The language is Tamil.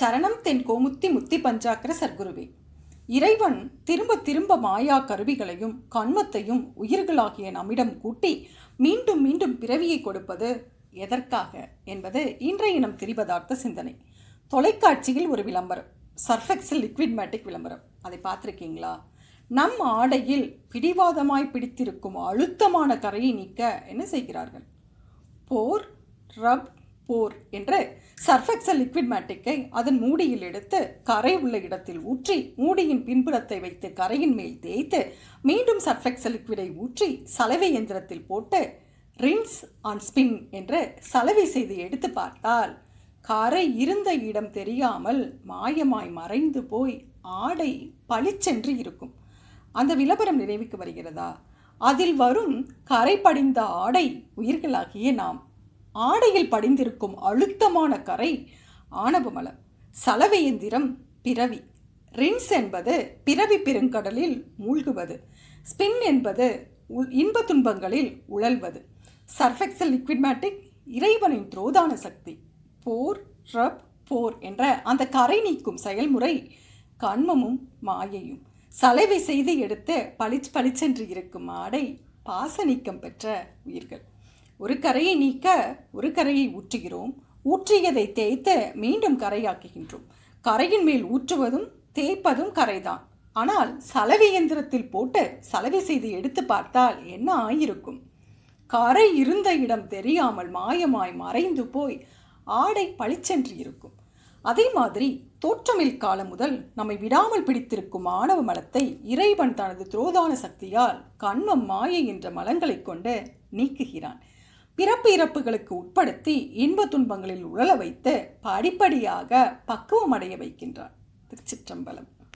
சரணம் தென் கோமுத்தி முத்தி பஞ்சாக்கர சர்க்குருவே. இறைவன் திரும்ப திரும்ப மாயா கருவிகளையும் கண்மத்தையும் உயிர்களாகிய நம்மிடம் கூட்டி மீண்டும் மீண்டும் பிறவியை கொடுப்பது எதற்காக என்பது இன்றைய நம் திரிபதார்த்த சிந்தனை. தொலைக்காட்சியில் ஒரு விளம்பரம் சர்ஃபெக்ஸில் லிக்விட் மேட்டிக் விளம்பரம். அதை பார்த்துருக்கீங்களா? நம் ஆடையில் பிடிவாதமாய் பிடித்திருக்கும் அழுத்தமான கரையை நீக்க என்ன செய்கிறார்கள்? போர் ரப் போர் என்று சர்ஃபெக்சல் லிக்விட் மேட்டிக்கை அதன் மூடியில் எடுத்து கரை உள்ள இடத்தில் ஊற்றி மூடியின் பின்புறத்தை வைத்து கரையின் மேல் தேய்த்து மீண்டும் சர்ஃபெக்சல் லிக்விடை ஊற்றி சலவை எந்திரத்தில் போட்டு ரின்ஸ் ஆன் ஸ்பின் என்று சலவை செய்து எடுத்து பார்த்தால் கரை இருந்த இடம் தெரியாமல் மாயமாய் மறைந்து போய் ஆடை பளிச்சென்று இருக்கும். அந்த விளம்பரம் நினைவுக்கு வருகிறதா? அதில் வரும் கரை படிந்த ஆடை உயிர்களாகிய நாம் ஆடையில் படிந்திருக்கும் அழுத்தமான கரை ஆணவமலம் சலவை எந்திரம் பிறவி. ரின்ஸ் என்பது பிறவி பெருங்கடலில் மூழ்குவது. ஸ்பின் என்பது உள் இன்ப துன்பங்களில் உழல்வது. சர்ஃபெக்சல் லிக்விட்மேட்டிக் இறைவனின் துரோதான சக்தி. போர் ரப் போர் என்ற அந்த கரை நீக்கும் செயல்முறை கண்மமும் மாயையும். சலவை செய்து எடுத்து பளிச் பளிச்சென்று இருக்கும் ஆடை பாச நீக்கம் பெற்ற உயிர்கள். ஒரு கரையை நீக்க ஒரு கரையை ஊற்றுகிறோம். ஊற்றியதை தேய்த்து மீண்டும் கரையாக்குகின்றோம். கரையின் மேல் ஊற்றுவதும் தேய்ப்பதும் கரைதான். ஆனால் சலவை எந்திரத்தில் போட்டு சலவை செய்து எடுத்து பார்த்தால் என்ன ஆயிருக்கும்? கரை இருந்த இடம் தெரியாமல் மாயமாய் மறைந்து போய் ஆடை பளிச்சென்று இருக்கும். அதே மாதிரி தோற்றமில் காலம் முதல் நம்மை விடாமல் பிடித்திருக்கும் ஆணவ மலத்தை இறைவன் தனது துரோதான சக்தியால் கண்மம் மாயை என்ற மலங்களைக் கொண்டு நீக்குகிறான். பிறப்பு இறப்புகளுக்கு உட்படுத்தி இன்ப துன்பங்களில் உழல வைத்து படிப்படியாக பக்குவமடைய வைக்கின்றார் திருச்சிற்றம்பலம்.